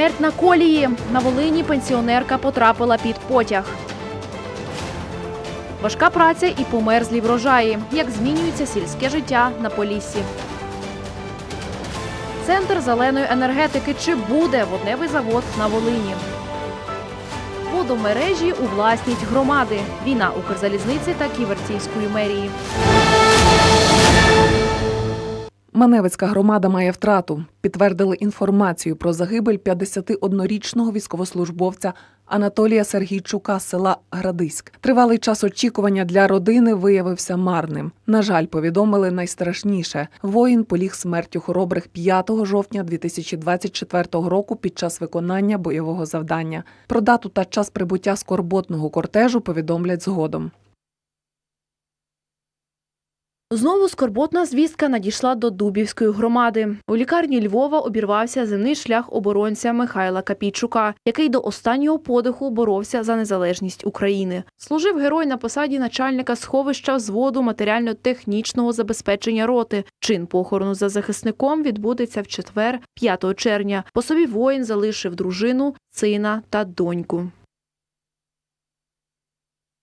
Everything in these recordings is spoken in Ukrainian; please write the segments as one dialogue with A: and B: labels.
A: Смерть на колії. На Волині пенсіонерка потрапила під потяг. Важка праця і померзлі врожаї. Як змінюється сільське життя на Поліссі. Центр зеленої енергетики. Чи буде водневий завод на Волині? Водомережі у власність громади. Війна Укрзалізниці та Ківерцівської мерії.
B: Маневицька громада має втрату. Підтвердили інформацію про загибель 51-річного військовослужбовця Анатолія Сергійчука з села Градиськ. Тривалий час очікування для родини виявився марним. На жаль, повідомили найстрашніше. Воїн поліг смертю хоробрих 5 жовтня 2024 року під час виконання бойового завдання. Про дату та час прибуття скорботного кортежу повідомлять згодом.
A: Знову скорботна звістка надійшла до Дубівської громади. У лікарні Львова обірвався земний шлях оборонця Михайла Капійчука, який до останнього подиху боровся за незалежність України. Служив герой на посаді начальника сховища взводу матеріально-технічного забезпечення роти. Чин похорону за захисником відбудеться в четвер, 5 червня. По собі воїн залишив дружину, сина та доньку.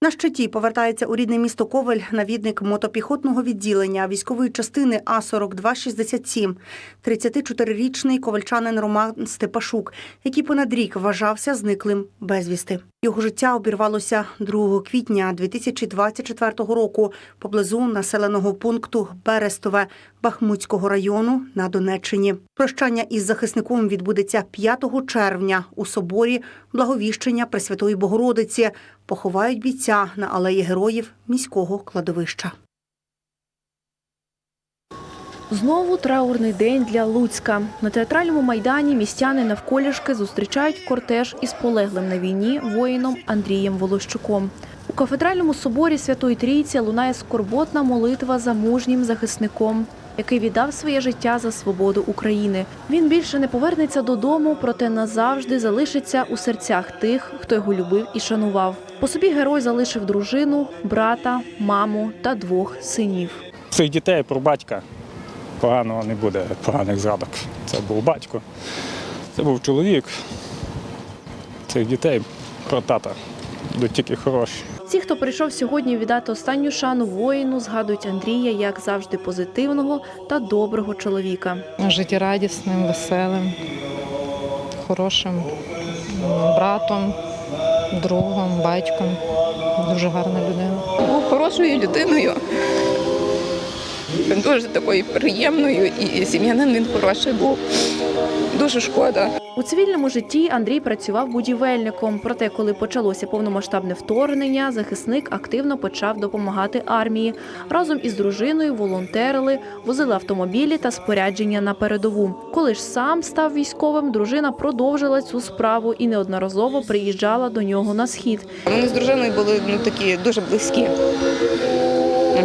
C: На щиті повертається у рідне місто Ковель навідник мотопіхотного відділення військової частини А-4267, 34-річний ковальчанин Роман Степашук, який понад рік вважався зниклим безвісти. Його життя обірвалося 2 квітня 2024 року поблизу населеного пункту Берестове Бахмутського району на Донеччині. Прощання із захисником відбудеться 5 червня у соборі Благовіщення Пресвятої Богородиці. Поховають бійця на алеї героїв міського кладовища.
A: Знову траурний день для Луцька. На театральному майдані містяни навколішки зустрічають кортеж із полеглим на війні воїном Андрієм Волощуком. У кафедральному соборі Святої Трійці лунає скорботна молитва за мужнім захисником, який віддав своє життя за свободу України. Він більше не повернеться додому, проте назавжди залишиться у серцях тих, хто його любив і шанував. По собі герой залишив дружину, брата, маму та двох синів.
D: Цих дітей про батька поганого не буде, поганих згадок. Це був батько, це був чоловік. Цих дітей про тата будуть тільки хороші.
A: Ті, хто прийшов сьогодні віддати останню шану воїну, згадують Андрія як завжди позитивного та доброго чоловіка.
E: життєрадісним, веселим, хорошим братом, другом, батьком. Дуже гарна людина.
F: був хорошою людиною. Він дуже такою приємною і сім'янин він хороший був. Дуже шкода.
A: У цивільному житті Андрій працював будівельником. Проте, коли почалося повномасштабне вторгнення, захисник активно почав допомагати армії. Разом із дружиною волонтерили, возили автомобілі та спорядження на передову. Коли ж сам став військовим, дружина продовжила цю справу і неодноразово приїжджала до нього на схід.
F: Вони з дружиною були ну, такі дуже близькі.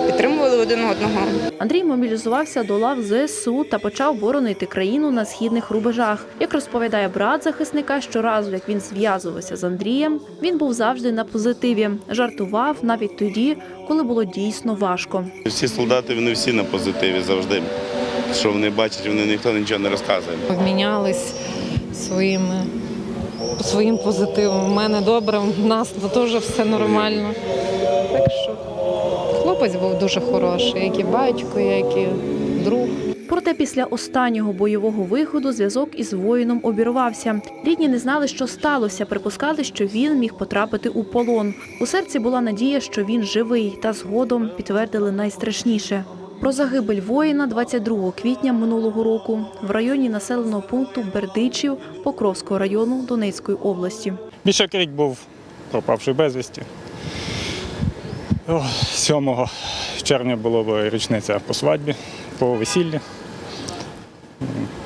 F: Підтримували один одного.
A: Андрій мобілізувався до лав ЗСУ та почав боронити країну на східних рубежах. Як розповідає брат захисника, щоразу, як він зв'язувався з Андрієм, він був завжди на позитиві, жартував навіть тоді, коли було дійсно важко.
G: Всі солдати вони всі на позитиві завжди. Що вони бачать, вони ніхто нічого не розказує.
E: Обмінялись своїми, своїм позитивом. У мене добре, в нас теж все нормально. Так що хлопець був дуже хороший, як і батько, як і друг.
A: Проте після останнього бойового виходу зв'язок із воїном обірвався. Рідні не знали, що сталося. Припускали, що він міг потрапити у полон. У серці була надія, що він живий, та згодом підтвердили найстрашніше. Про загибель воїна 22 квітня минулого року в районі населеного пункту Бердичів Покровського району Донецької області.
D: Більше рік був пропавший безвісті. 7 червня була річниця по свадьбі, по весіллі.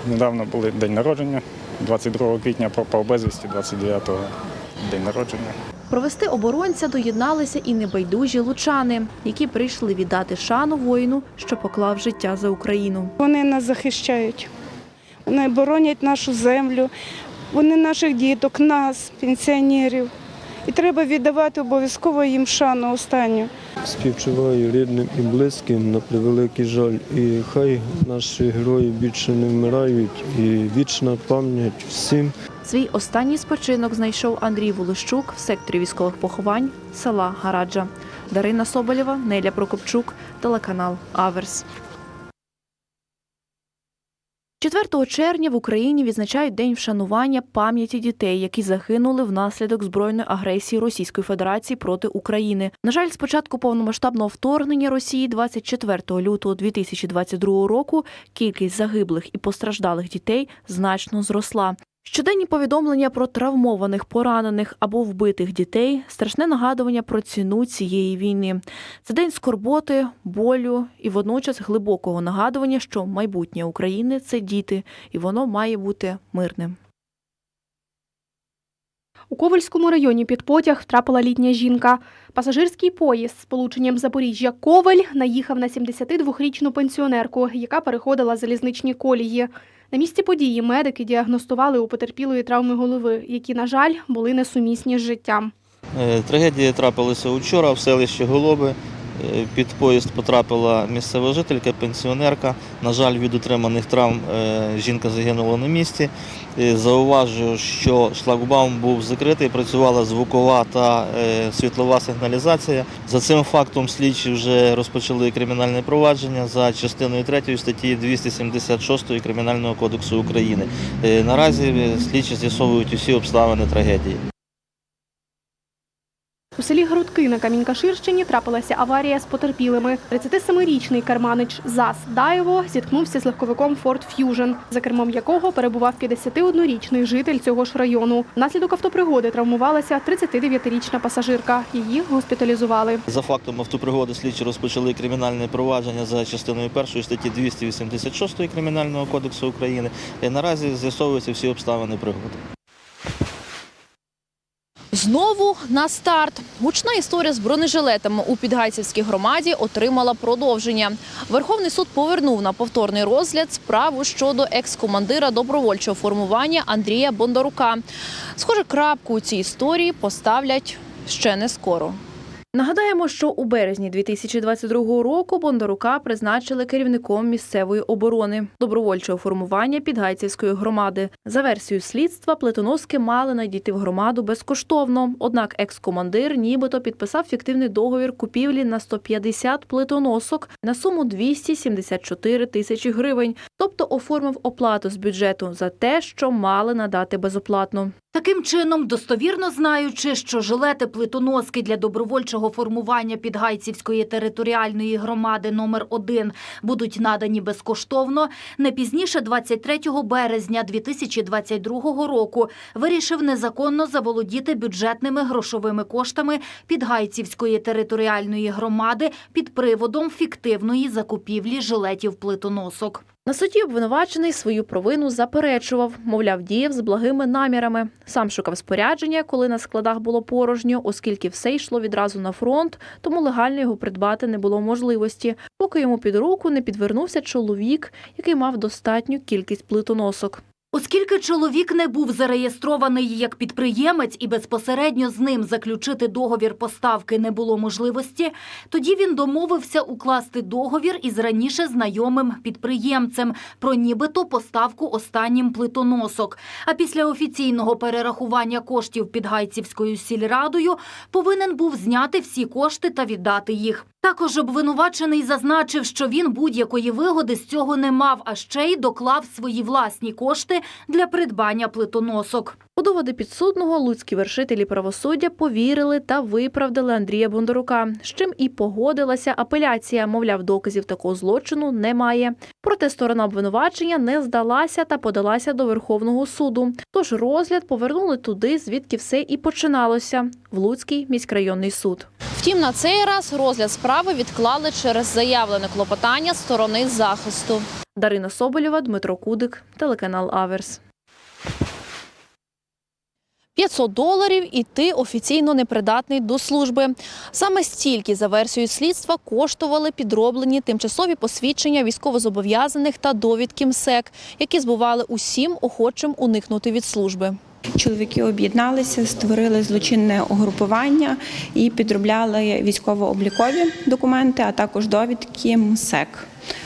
D: Недавно був день народження. 22 квітня пропав безвісті, 29-го день народження.
A: Провести оборонця доєдналися і небайдужі лучани, які прийшли віддати шану воїну, що поклав життя за Україну.
H: Вони нас захищають, вони боронять нашу землю, вони наших діток, нас, пенсіонерів. І треба віддавати обов'язково їм шану останню.
I: Співчуваю рідним і близьким на превеликий жаль. І хай наші герої більше не вмирають. І вічна пам'ять всім.
A: Свій останній спочинок знайшов Андрій Волощук в секторі військових поховань села Гараджа. Дарина Соболєва, Неля Прокопчук, телеканал Аверс. 4 червня в Україні відзначають День вшанування пам'яті дітей, які загинули внаслідок збройної агресії Російської Федерації проти України. На жаль, з початку повномасштабного вторгнення Росії 24 лютого 2022 року кількість загиблих і постраждалих дітей значно зросла. Щоденні повідомлення про травмованих, поранених або вбитих дітей страшне нагадування про ціну цієї війни. Це день скорботи, болю і водночас глибокого нагадування, що майбутнє України це діти, і воно має бути мирним.
J: У Ковальському районі під потяг втрапила літня жінка. Пасажирський поїзд з полученням Запоріжжя Коваль наїхав на 72-річну пенсіонерку, яка переходила залізничні колії. На місці події медики діагностували у потерпілої травми голови, які, на жаль, були несумісні з життям.
K: Е, Трагедія трапилася учора в селищі Голоби. Е, Під поїзд потрапила місцева жителька, пенсіонерка. На жаль, від отриманих травм е, жінка загинула на місці. Е, Зауважую, що шлагбаум був закритий, працювала звукова та світлова сигналізація. За цим фактом слідчі вже розпочали кримінальне провадження за частиною 3 статті 276 Кримінального кодексу України. Наразі слідчі з'ясовують усі обставини трагедії.
J: У селі Грудки на Камінькаширщині трапилася аварія з потерпілими. 37-річний керманич ЗАС Даєво зіткнувся з легковиком Ford Fusion, за кермом якого перебував 51-річний житель цього ж району. Внаслідок автопригоди травмувалася 39-річна пасажирка. Її госпіталізували.
K: За фактом автопригоди слідчі розпочали кримінальне провадження за частиною 1 статті 286 Кримінального кодексу України. І наразі з'ясовуються всі обставини пригоди.
A: Знову на старт. Гучна історія з бронежилетами у Підгайцівській громаді отримала продовження. Верховний суд повернув на повторний розгляд справу щодо екс-командира добровольчого формування Андрія Бондарука. Схоже, крапку у цій історії поставлять ще не скоро. Нагадаємо, що у березні 2022 року Бондарука призначили керівником місцевої оборони добровольчого формування Підгайцівської громади. За версією слідства, плитоноски мали надійти в громаду безкоштовно. Однак екс-командир нібито підписав фіктивний договір купівлі на 150 плитоносок на суму 274 тисячі гривень, тобто оформив оплату з бюджету за те, що мали надати безоплатно.
L: Таким чином, достовірно знаючи, що жилети плитоноски для добровольчого формування Підгайцівської територіальної громади номер 1 будуть надані безкоштовно, не пізніше 23 березня 2022 року вирішив незаконно заволодіти бюджетними грошовими коштами Підгайцівської територіальної громади під приводом фіктивної закупівлі жилетів плитоносок.
A: На суді обвинувачений свою провину заперечував, мовляв, діяв з благими намірами. Сам шукав спорядження, коли на складах було порожньо, оскільки все йшло відразу на фронт, тому легально його придбати не було можливості, поки йому під руку не підвернувся чоловік, який мав достатню кількість плитоносок.
L: Оскільки чоловік не був зареєстрований як підприємець і безпосередньо з ним заключити договір поставки не було можливості, тоді він домовився укласти договір із раніше знайомим підприємцем про нібито поставку останнім плитоносок. А після офіційного перерахування коштів Підгайцівською сільрадою повинен був зняти всі кошти та віддати їх. Також обвинувачений зазначив, що він будь-якої вигоди з цього не мав, а ще й доклав свої власні кошти для придбання плитоносок.
A: У доводи підсудного луцькі вершителі правосуддя повірили та виправдали Андрія Бондарука, з чим і погодилася апеляція. Мовляв, доказів такого злочину немає. Проте сторона обвинувачення не здалася та подалася до Верховного суду. Тож розгляд повернули туди, звідки все і починалося в Луцький міськрайонний суд. Втім, на цей раз розгляд справи відклали через заявлене клопотання сторони захисту. Дарина Соболєва, Дмитро Кудик, телеканал Аверс. 500 доларів і ти офіційно непридатний до служби. Саме стільки, за версією слідства, коштували підроблені тимчасові посвідчення військовозобов'язаних та довідки МСЕК, які збували усім охочим уникнути від служби.
M: Чоловіки об'єдналися, створили злочинне угрупування і підробляли військово-облікові документи, а також довідки МСЕК.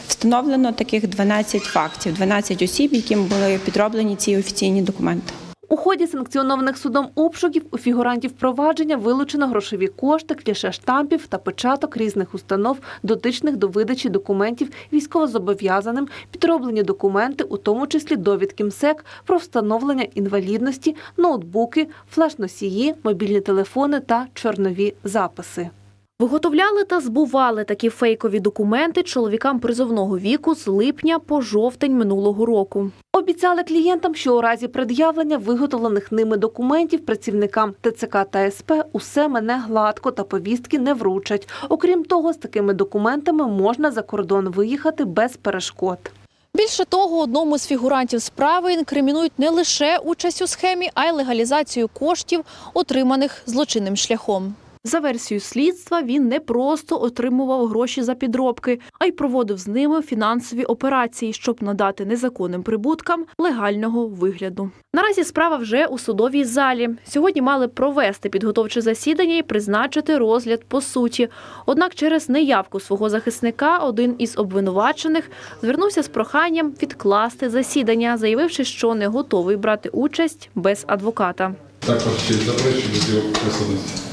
M: Встановлено таких 12 фактів, 12 осіб, яким були підроблені ці офіційні документи.
A: У ході санкціонованих судом обшуків у фігурантів провадження вилучено грошові кошти, кліше штампів та початок різних установ, дотичних до видачі документів військовозобов'язаним, підроблені документи, у тому числі довідки МСЕК про встановлення інвалідності, ноутбуки, флеш-носії, мобільні телефони та чорнові записи. Виготовляли та збували такі фейкові документи чоловікам призовного віку з липня по жовтень минулого року. Обіцяли клієнтам, що у разі пред'явлення виготовлених ними документів працівникам ТЦК та СП усе мене гладко та повістки не вручать. Окрім того, з такими документами можна за кордон виїхати без перешкод. Більше того, одному з фігурантів справи інкримінують не лише участь у схемі, а й легалізацію коштів, отриманих злочинним шляхом. За версією слідства, він не просто отримував гроші за підробки, а й проводив з ними фінансові операції, щоб надати незаконним прибуткам легального вигляду. Наразі справа вже у судовій залі. Сьогодні мали провести підготовче засідання і призначити розгляд по суті. Однак через неявку свого захисника один із обвинувачених звернувся з проханням відкласти засідання, заявивши, що не готовий брати участь без адвоката.
N: Також до його присутності?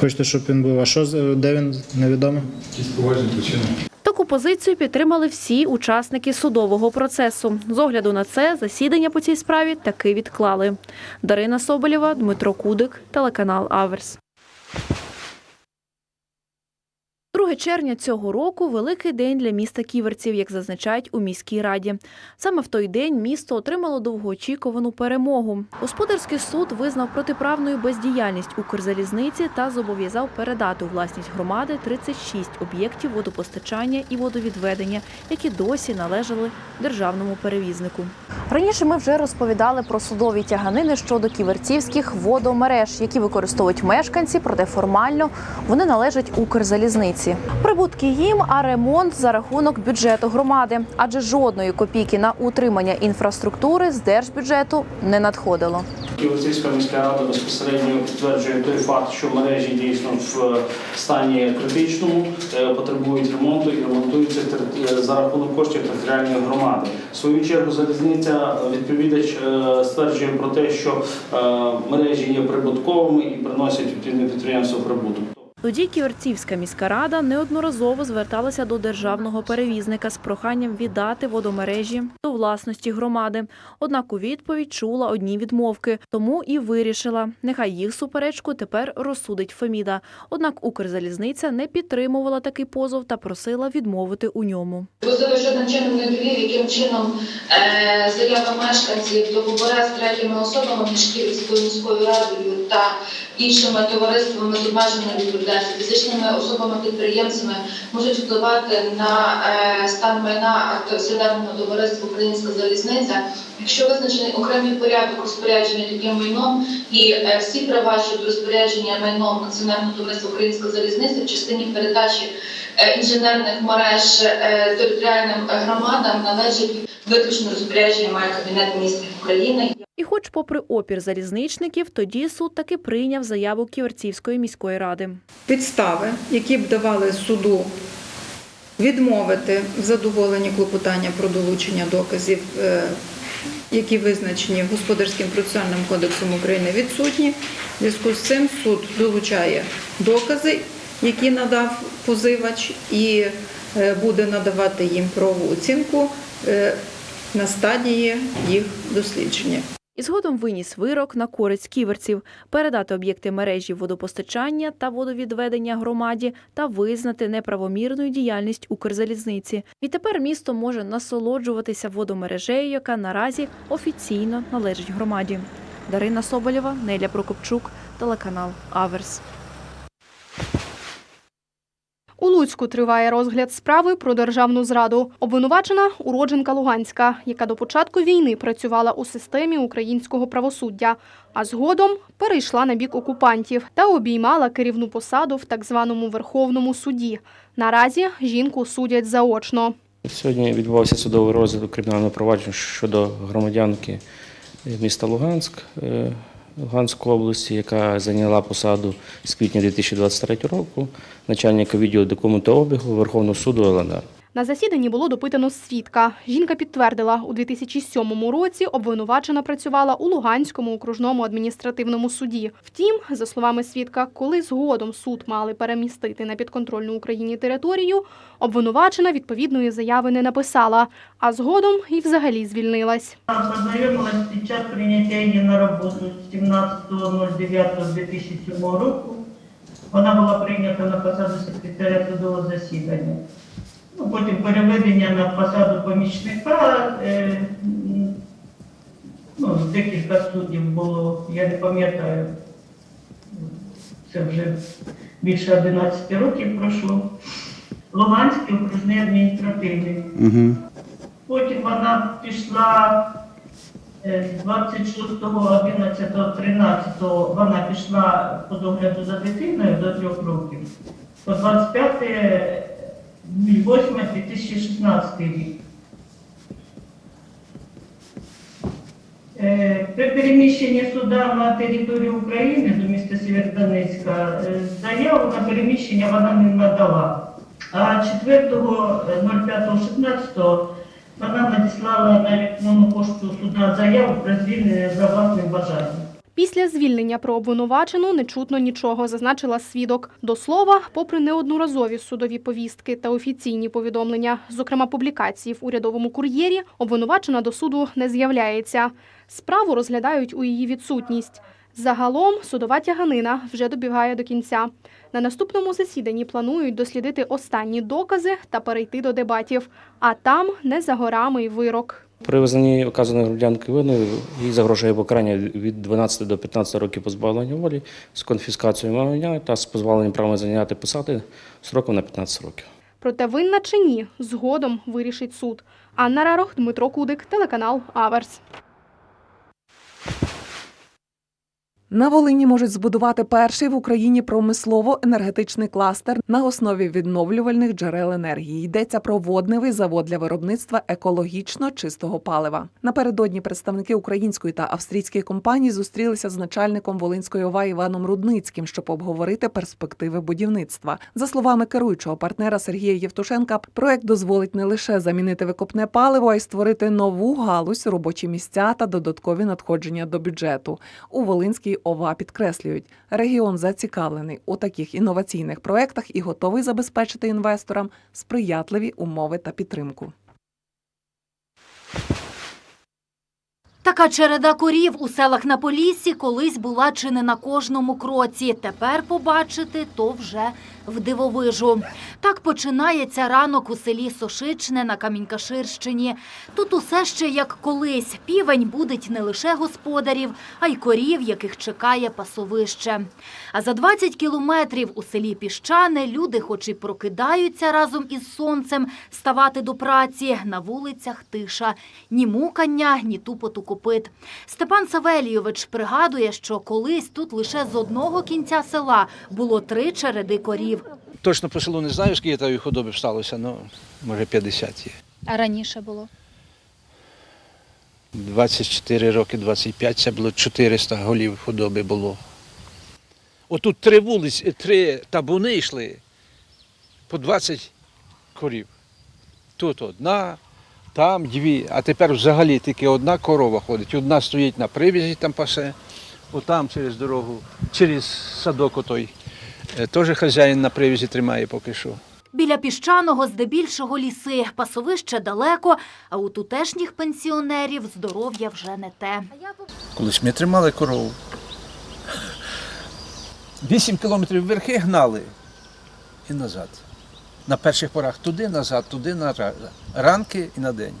O: Хочете, щоб він був. А що з- де він невідомо?
N: Якісь поважні причини.
A: Таку позицію підтримали всі учасники судового процесу. З огляду на це засідання по цій справі таки відклали. Дарина Соболєва, Дмитро Кудик, телеканал Аверс. 2 червня цього року великий день для міста Ківерців, як зазначають у міській раді. Саме в той день місто отримало довгоочікувану перемогу. Господарський суд визнав протиправною бездіяльність Укрзалізниці та зобов'язав передати у власність громади 36 об'єктів водопостачання і водовідведення, які досі належали державному перевізнику. Раніше ми вже розповідали про судові тяганини щодо ківерцівських водомереж, які використовують мешканці, проте формально вони належать Укрзалізниці. Прибутки їм, а ремонт за рахунок бюджету громади, адже жодної копійки на утримання інфраструктури з держбюджету не надходило.
P: Київська міська рада безпосередньо підтверджує той факт, що мережі дійсно в стані критичному, е, потребують ремонту і ремонтуються е, за рахунок коштів територіальної громади. В свою чергу залізниця е, відповідач е, стверджує про те, що е, мережі є прибутковими і приносять відповідне підприємство прибуток.
A: Тоді Ківерцівська міська рада неодноразово зверталася до державного перевізника з проханням віддати водомережі до власності громади. Однак у відповідь чула одні відмовки, тому і вирішила, нехай їх суперечку тепер розсудить Феміда. Однак Укрзалізниця не підтримувала такий позов та просила відмовити у ньому.
Q: Можливо, жодним чином не довів, яким чином е, заява мешканців договори з третіми особами між Київською міською радою та іншими товариствами з обмеженою відповідальністю, фізичними особами-підприємцями можуть впливати на е, стан майна акціонерного товариства Українська залізниця. Якщо визначений окремий порядок розпорядження таким майном і е, всі права щодо розпорядження майном акціонерного товариства Українська залізниця в частині передачі інженерних мереж е, територіальним е, громадам належить виключно розпорядження має Кабінет міністрів України.
A: І, хоч, попри опір залізничників, тоді суд таки прийняв заяву Ківерцівської міської ради.
R: підстави, які б давали суду відмовити в задоволенні клопотання про долучення доказів, е, які визначені Господарським процесуальним кодексом України, відсутні. В зв'язку з цим суд долучає докази, які надав позивач, і е, буде надавати їм правову оцінку е, на стадії їх дослідження.
A: І згодом виніс вирок на користь ківерців передати об'єкти мережі водопостачання та водовідведення громаді та визнати неправомірну діяльність Укрзалізниці. Відтепер місто може насолоджуватися водомережею, яка наразі офіційно належить громаді. Дарина Соболєва, Неля Прокопчук, телеканал Аверс.
J: У Луцьку триває розгляд справи про державну зраду. Обвинувачена уродженка Луганська, яка до початку війни працювала у системі українського правосуддя, а згодом перейшла на бік окупантів та обіймала керівну посаду в так званому Верховному суді. Наразі жінку судять заочно.
S: Сьогодні відбувався судовий розгляд кримінального провадження щодо громадянки міста Луганськ, е, Луганської області, яка зайняла посаду з квітня 2023 року начальника відділу документообігу Верховного суду ЛНР.
J: На засіданні було допитано свідка. Жінка підтвердила, у 2007 році обвинувачена працювала у Луганському окружному адміністративному суді. Втім, за словами свідка, коли згодом суд мали перемістити на підконтрольну Україні територію, обвинувачена відповідної заяви не написала, а згодом і взагалі звільнилась.
T: Познайомилась під час прийняття її на роботу 17.09.2007 року. Вона була прийнята на посаду секретаря судового засідання. Ну, потім переведення на посаду помічника. Е, ну, декілька суддів було, я не пам'ятаю. Це вже більше 11 років пройшло. Луганський окружний адміністративний. Потім вона пішла е, 26.11.13 вона пішла по догляду за дитиною до трьох років. По 25.08.2016 рік. Е, При переміщенні суда на територію України до міста Сєвєродонецька е, заяву на переміщення вона не надала. А 4.05.16 вона надіслала на електронну пошту суда заяву про звільнення за власним бажанням.
J: Після звільнення про обвинувачену не чутно нічого, зазначила свідок. До слова, попри неодноразові судові повістки та офіційні повідомлення, зокрема публікації в урядовому кур'єрі, обвинувачена до суду не з'являється. Справу розглядають у її відсутність. Загалом судова тяганина вже добігає до кінця. На наступному засіданні планують дослідити останні докази та перейти до дебатів. А там не за горами й вирок.
S: При визнанні оказаної громадянки вини їй загрожує покарання від 12 до 15 років позбавлення волі з конфіскацією майна та з позбавленням права зайняти посади сроком на 15 років.
J: Проте винна чи ні, згодом вирішить суд. Анна Рарох, Дмитро Кудик, телеканал Аверс.
B: На Волині можуть збудувати перший в Україні промислово-енергетичний кластер на основі відновлювальних джерел енергії. Йдеться про водневий завод для виробництва екологічно чистого палива. Напередодні представники української та австрійської компанії зустрілися з начальником Волинської ОВА Іваном Рудницьким, щоб обговорити перспективи будівництва. За словами керуючого партнера Сергія Євтушенка, проект дозволить не лише замінити викопне паливо, а й створити нову галузь, робочі місця та додаткові надходження до бюджету. У Волинській ОВА підкреслюють, регіон зацікавлений у таких інноваційних проектах і готовий забезпечити інвесторам сприятливі умови та підтримку.
L: Така череда корів у селах на Поліссі колись була чи не на кожному кроці. Тепер побачити то вже в дивовижу. Так починається ранок у селі Сошичне на Камінькаширщині. Тут усе ще як колись. Півень будить не лише господарів, а й корів, яких чекає пасовище. А за 20 кілометрів у селі Піщане люди, хоч і прокидаються разом із сонцем, ставати до праці. На вулицях тиша. Ні мукання, ні тупоту копит. Степан Савелійович пригадує, що колись тут лише з одного кінця села було три череди корів.
U: Точно по селу не знаю, скільки тої худоби сталося, ну, може 50 є.
V: А раніше було?
U: 24 роки, 25, це було 400 голів худоби було. Отут три вулиці, три табуни йшли по 20 корів. Тут одна, там дві, а тепер взагалі тільки одна корова ходить. Одна стоїть на привізі, там пасе, отам через дорогу, через садок отой. Е, Теж хазяїн на привізі тримає поки що.
L: Біля піщаного здебільшого ліси, пасовище далеко, а у тутешніх пенсіонерів здоров'я вже не те.
U: Колись ми тримали корову. Вісім кілометрів верхи гнали і назад. На перших порах туди, назад, туди, назад. Ранки і на день.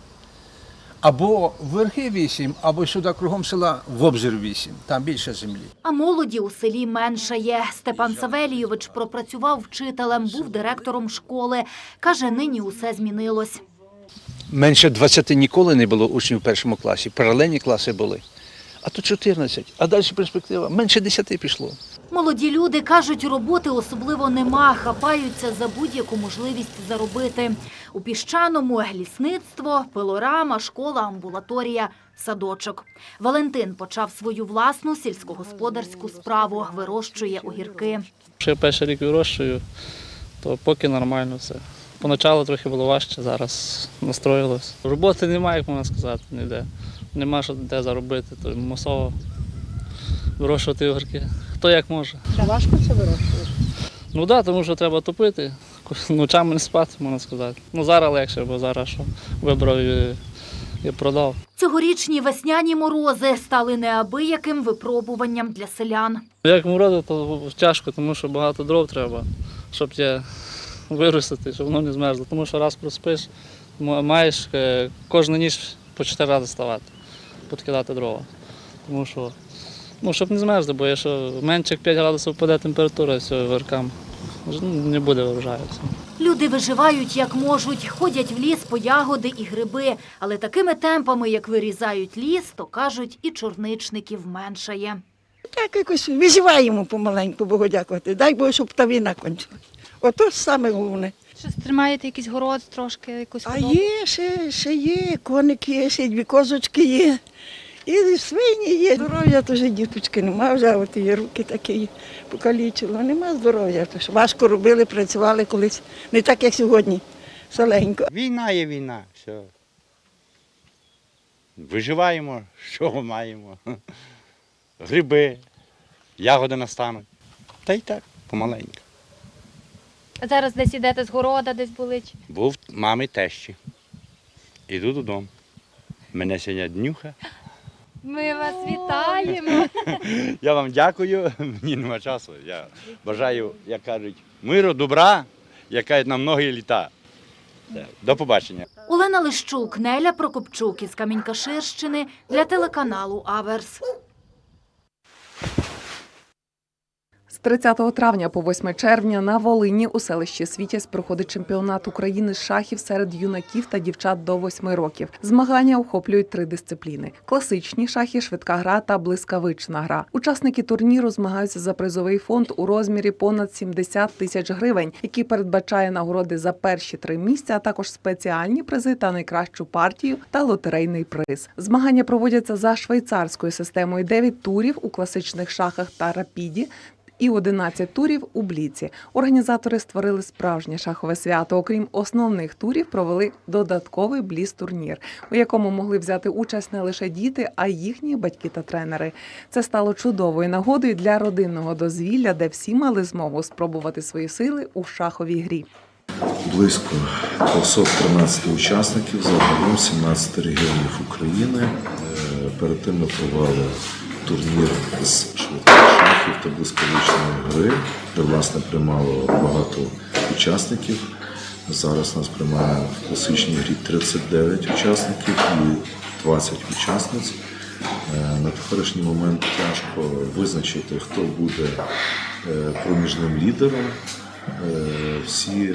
U: Або верхи вісім, або сюди кругом села в обзір вісім. Там більше землі.
L: А молоді у селі менше є. Степан Савелійович пропрацював вчителем, був директором школи. Каже, нині усе змінилось.
U: Менше 20 ніколи не було учнів в першому класі. Паралельні класи були. А тут 14. А далі перспектива. Менше 10 пішло.
L: Молоді люди кажуть, роботи особливо нема, хапаються за будь-яку можливість заробити. У піщаному лісництво, пилорама, школа, амбулаторія, садочок. Валентин почав свою власну сільськогосподарську справу, вирощує огірки.
W: Я перший рік вирощую, то поки нормально все. Поначалу трохи було важче, зараз настроїлось. Роботи немає, як можна сказати, ніде. Нема що де заробити, то масово вирощувати огірки. Хто як може.
V: Важко це вирощувати?
W: Ну так, да, тому що треба топити, ночами не спати, можна сказати. Ну зараз легше, бо зараз що вибрав і, і продав.
L: Цьогорічні весняні морози стали неабияким випробуванням для селян.
W: Як морози, то тяжко, тому що багато дров треба, щоб тебе виростити, щоб воно не змерзло. Тому що раз проспиш, маєш е, кожну ніч по 4 рази ставати, підкидати дрова. Тому що, ну, щоб не змерзли, бо якщо менше 5 градусів впаде температура, все, веркам ну, не буде врожаю.
L: Люди виживають як можуть, ходять в ліс по ягоди і гриби, але такими темпами, як вирізають ліс, то кажуть, і чорничників меншає.
V: Так якось виживаємо помаленьку, Богу дякувати. Дай Бог, щоб та війна кончилась. Ото ж саме головне.
J: Щось тримаєте якийсь город трошки, якусь
V: А є, ще, ще є, коник є, ще дві козочки є. І свині є. Здоров'я вже діточки нема, вже от і руки такі покалічило. Нема здоров'я. То ж важко робили, працювали колись. Не так, як сьогодні. Соленько.
X: Війна є війна, все. Виживаємо, що маємо. Гриби, ягоди настануть. Та й так, помаленьку.
J: А зараз десь ідете з города, десь були? чи-
X: Був мами тещі. Іду додому. Мене сьогодні днюха.
J: Ми вас вітаємо.
X: Я вам дякую, мені нема часу. Я бажаю, як кажуть, миру, добра, яка на многі літа. До побачення.
L: Олена Лищук, Неля Прокопчук із Камінькаширщини для телеканалу Аверс.
B: З 30 травня по 8 червня на Волині у селищі Світязь проходить чемпіонат України з шахів серед юнаків та дівчат до 8 років. Змагання охоплюють три дисципліни: класичні шахи, швидка гра та блискавична гра. Учасники турніру змагаються за призовий фонд у розмірі понад 70 тисяч гривень, який передбачає нагороди за перші три місця, а також спеціальні призи та найкращу партію та лотерейний приз. Змагання проводяться за швейцарською системою 9 турів у класичних шахах та рапіді і 11 турів у бліці. Організатори створили справжнє шахове свято. Окрім основних турів, провели додатковий бліц-турнір, у якому могли взяти участь не лише діти, а й їхні батьки та тренери. Це стало чудовою нагодою для родинного дозвілля, де всі мали змогу спробувати свої сили у шаховій грі.
Y: Близько 213 учасників, загалом 17 регіонів України. Е, Перед тим ми провели турнір з швидких шахів та блискавичної гри, де власне приймало багато учасників. Зараз нас приймає в класичній грі 39 учасників і 20 учасниць. Е, На теперішній момент тяжко визначити, хто буде е, проміжним лідером. Е, Всі е,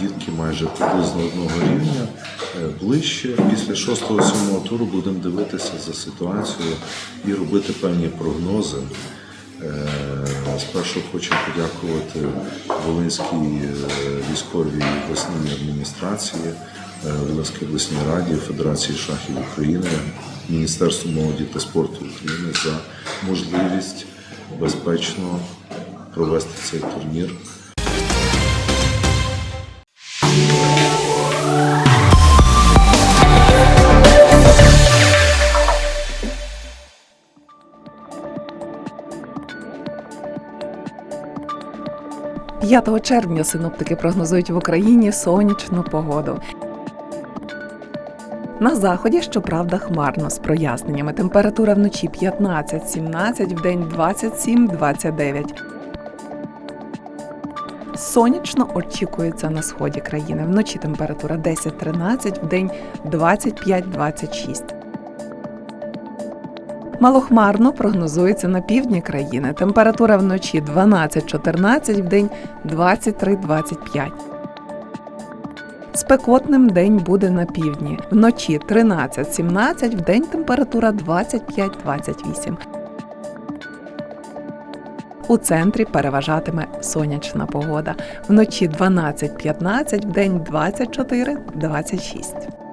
Y: дітки майже приблизно одного рівня. Е, Ближче після 6-7 туру будемо дивитися за ситуацією і робити певні прогнози. Спершу хочу подякувати Волинській військовій обласній адміністрації, Волинській обласній раді, Федерації шахів України, Міністерству молоді та спорту України за можливість безпечно провести цей турнір.
B: – 5 червня синоптики прогнозують в Україні сонячну погоду. На заході, щоправда, хмарно з проясненнями. Температура вночі 15-17, вдень 27-29. Сонячно очікується на сході країни. Вночі температура 10-13, вдень 25-26. Малохмарно прогнозується на півдні країни. Температура вночі 12-14, вдень 23-25. Спекотним день буде на півдні. Вночі 13-17, вдень температура 25-28. У центрі переважатиме сонячна погода. Вночі 12-15, вдень 24-26.